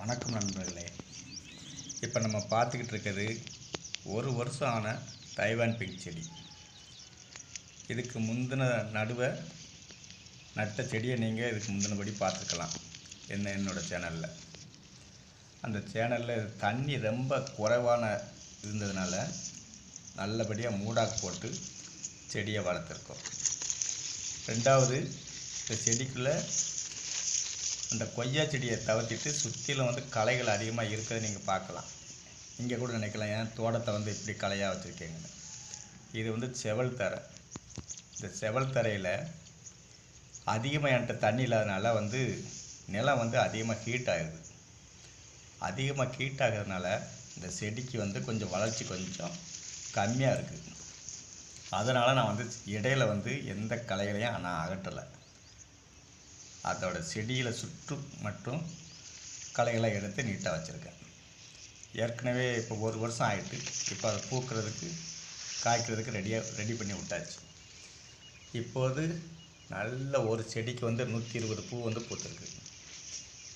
வணக்கம் நண்பர்களே. இப்போ நம்ம பார்த்துக்கிட்டு இருக்கிறது ஒரு வருஷம் ஆன தைவான் பிங்க் செடி. இதுக்கு முந்தின நடுவை நட்ட செடியை நீங்கள் இதுக்கு முந்தினபடி பார்த்துக்கலாம். என்ன என்னோடய சேனலில். அந்த சேனலில் தண்ணி ரொம்ப குறைவான இருந்ததுனால நல்லபடியாக மூடாக்கு போட்டு செடியை வளர்த்துருக்கோம். ரெண்டாவது இந்த செடிக்குள்ளே அந்த கொய்யா செடியை தவிர்த்திட்டு சுற்றிலும் வந்து களைகள் அதிகமாக இருக்கிறத நீங்கள் பார்க்கலாம். இங்கே கூட நினைக்கலாம் ஏன் தோட்டத்தை வந்து இப்படி களையாக வச்சுருக்கீங்கன்னு. இது வந்து செவல் தரை. இந்த செவல் தரையில் அதிகமாக என்கிட்ட தண்ணி இல்லாதனால வந்து நிலம் வந்து அதிகமாக ஹீட் ஆகுது. அதிகமாக ஹீட் ஆகிறதுனால இந்த செடிக்கு வந்து கொஞ்சம் வளர்ச்சி கொஞ்சம் கம்மியாக இருக்குது அதனால் நான் வந்து இடையில வந்து எந்த கலைகளையும் நான் அகற்றலை. அதோட செடியில் சுற்று மட்டும் களைகளை எடுத்து நீட்டாக வச்சுருக்கேன். ஏற்கனவே இப்போ ஒரு வருஷம் ஆகிட்டு இப்போ அதை பூக்கிறதுக்கு காய்க்கிறதுக்கு ரெடியாக ரெடி பண்ணி விட்டாச்சு. இப்போது நல்ல ஒரு செடிக்கு வந்து நூற்றி இருபது பூ வந்து பூத்துருக்கு.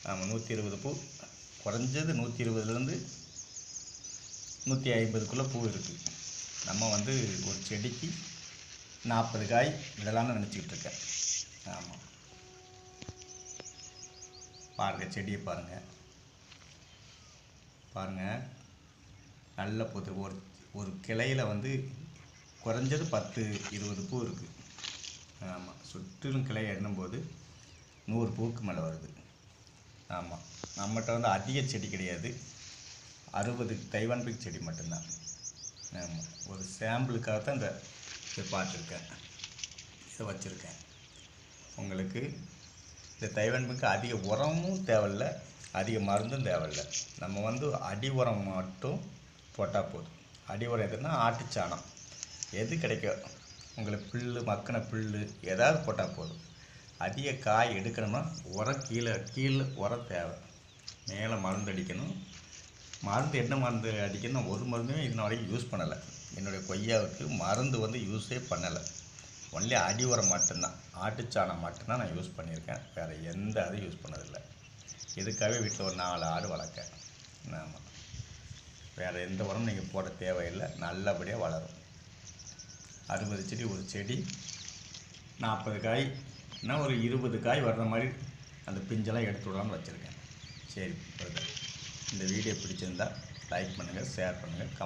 ஆமாம் நூற்றி இருபது பூ. குறைஞ்சது நூற்றி இருபதுலேருந்து நூற்றி ஐம்பதுக்குள்ளே பூ இருக்குது நம்ம வந்து ஒரு செடிக்கு நாற்பது காய் விடலாம்னு நினச்சிக்கிட்டு இருக்கேன். ஆமாம் பாருங்கள் செடியை பாருங்கள் பாருங்கள் நல்ல பூத்து ஒரு ஒரு கிளையில் வந்து குறைஞ்சது பத்து இருபது பூ இருக்குது ஆமாம் சுற்றிலும் கிளையை எண்ணும்போது நூறு பூக்கு மேலே வருது. ஆமாம் நம்மகிட்ட வந்து அதிக செடி கிடையாது. அறுபது தைவான் பிக் செடி மட்டும்தான். ஆமாம் ஒரு சாம்பிளுக்காக தான் இந்த இதை பார்த்துருக்கேன். இதை வச்சுருக்கேன். உங்களுக்கு இந்த தைவன்புக்கு அதிக உரமும் தேவையில்ல அதிக மருந்தும் தேவையில்ல. நம்ம வந்து அடி உரம் மட்டும் போட்டால் போதும். அடி உரம் எதுனா ஆட்டுச்சாணம் எது கிடைக்கும்? உங்களுக்கு புல்லு மக்கின புல்லு ஏதாவது போட்டால் போதும். அதிக காய் எடுக்கணும்னா உரம் கீழே கீழே உரம் தேவை. மேலே மருந்து அடிக்கணும். மருந்து என்ன மருந்து அடிக்கணும் ஒரு மருந்துமே இன்ன வரைக்கும் யூஸ் பண்ணலை. என்னுடைய கொய்யாவுக்கு மருந்து வந்து யூஸே பண்ணலை. ஒன்லி அடி உரம் மட்டும்தான். ஆட்டுச்சாணம் மட்டும்தான் நான் யூஸ் பண்ணியிருக்கேன். வேறு எந்த அதுவும் யூஸ் பண்ணதில்லை. இதுக்காகவே வீட்டில் ஒரு நாலு ஆடு வளர்க்க ஆமாம் வேறு எந்த உரமும் நீங்கள் போட தேவையில்லை. நல்லபடியாக வளரும். அறுபது செடி ஒரு செடி நாற்பது காய் இன்னும் ஒரு இருபது காய் வர்ற மாதிரி அந்த பிஞ்செல்லாம் எடுத்து விடலாம்னு வச்சுருக்கேன். சரி இந்த வீடியோ பிடிச்சிருந்தா லைக் பண்ணுங்கள் ஷேர் பண்ணுங்கள் கம்